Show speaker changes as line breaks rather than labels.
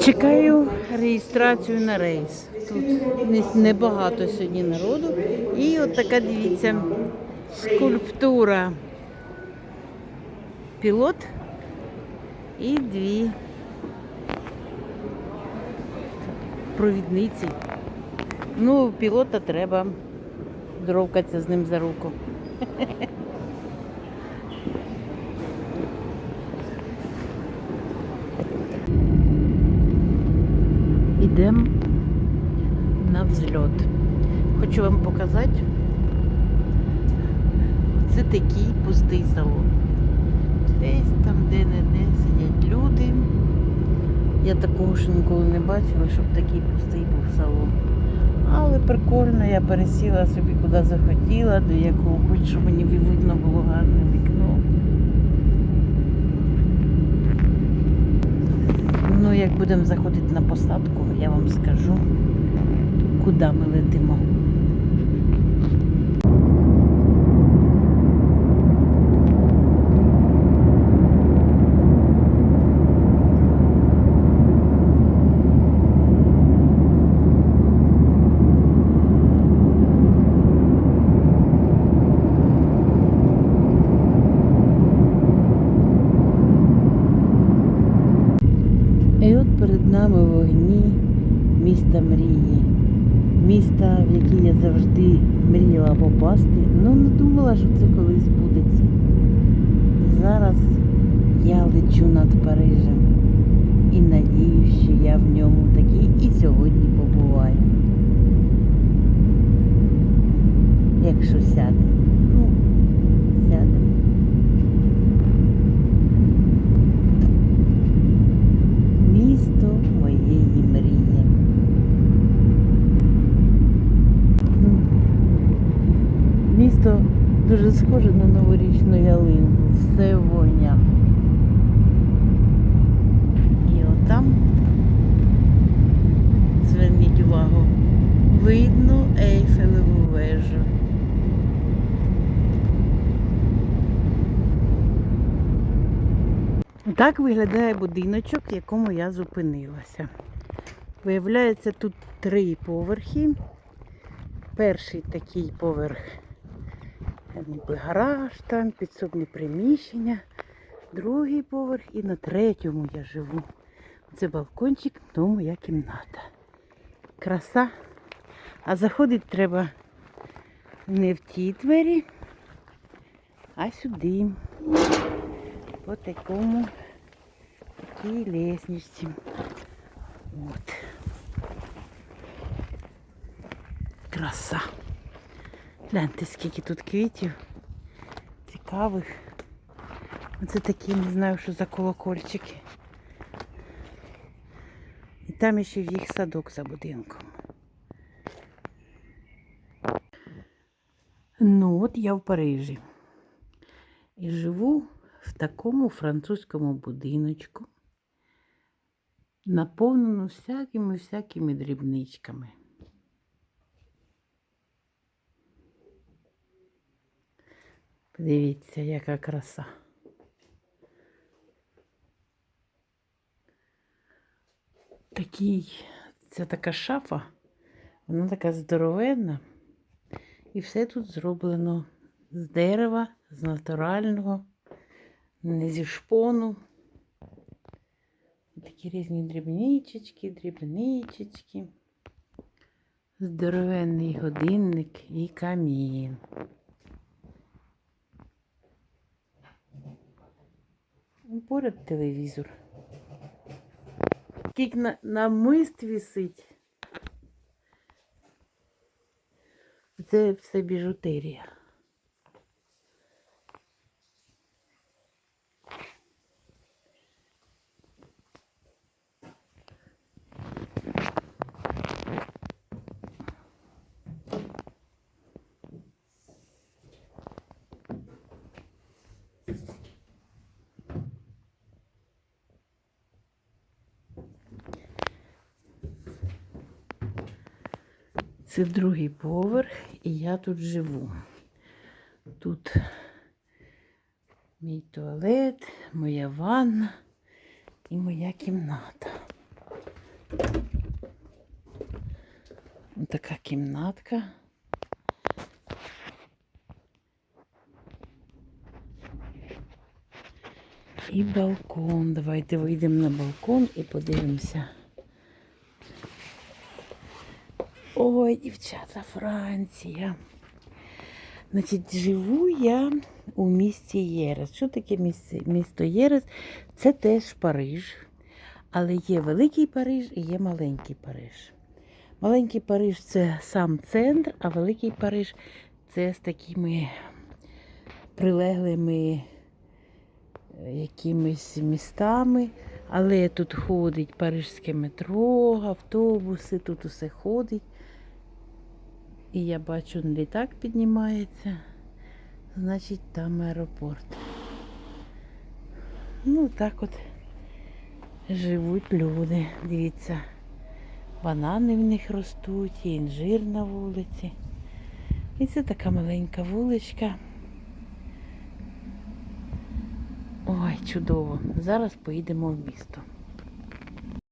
Чекаю реєстрацію на рейс. Тут небагато сьогодні народу. І от така, дивіться, скульптура. Пілот і дві провідниці. Ну, пілота треба здоровкатися з ним за руку. Ідемо на взльот. Хочу вам показати. Це такий пустий салон. Десь там де-не-де сидять люди. Я такого ж ніколи не бачила, щоб такий пустий був салон. Але прикольно, я пересіла собі куди захотіла, до якого хоч, щоб мені видно було гарне вікно. Ну, як будемо заходити на посадку, я вам скажу, куди ми летимо. І от перед нами вогні міста мрії. Міста, в яке я завжди мріяла попасти, але не думала, що це колись збудеться. Зараз я лечу над Парижем. І надію, що я в ньому такий і сьогодні дуже схоже на новорічну ялинку. Все в. І отам, зверніть увагу, видно Ейфелеву вежу. Так виглядає будиночок, в якому я зупинилася. Виявляється, тут три поверхи. Перший такий поверх ніби гараж, там підсобні приміщення, другий поверх і на третьому я живу. Це балкончик, тому моя кімната. Краса. А заходити треба не в ті двері, а сюди. По такому такій лестниці. От. Краса. Гляньте, скільки тут квітів. Цікавих. Оце такі, не знаю, що за колокольчики. І там ще їх садок за будинком. Ну от я в Парижі. І живу в такому французькому будиночку, наповнену всякими всякими дрібничками. Подивіться, яка краса. Такий, це така шафа, вона така здоровенна. І все тут зроблено з дерева, з натурального, не зі шпону. Такі різні дрібничечки, дрібничечки. Здоровенний годинник і камін. Поряд телевізор. Скільки на, на мист висить. Це все біжутерія. Це другий поверх, і я тут живу. Тут мій туалет, моя ванна і моя кімната. Ось така кімнатка. І балкон. Давайте вийдемо на балкон і подивимося. Ой, дівчата, Франція. Значить, живу я у місті Єрес. Що таке місце, місто Єрес? Це теж Париж. Але є великий Париж і є маленький Париж. Маленький Париж це сам центр, а великий Париж це з такими прилеглими е, якимись містами. Але тут ходить парижське метро, автобуси, тут усе ходить. І я бачу, літак піднімається. Значить, там аеропорт. Ну, так от живуть люди. Дивіться, банани в них ростуть, інжир на вулиці. І це така маленька вуличка. Ой, чудово. Зараз поїдемо в місто.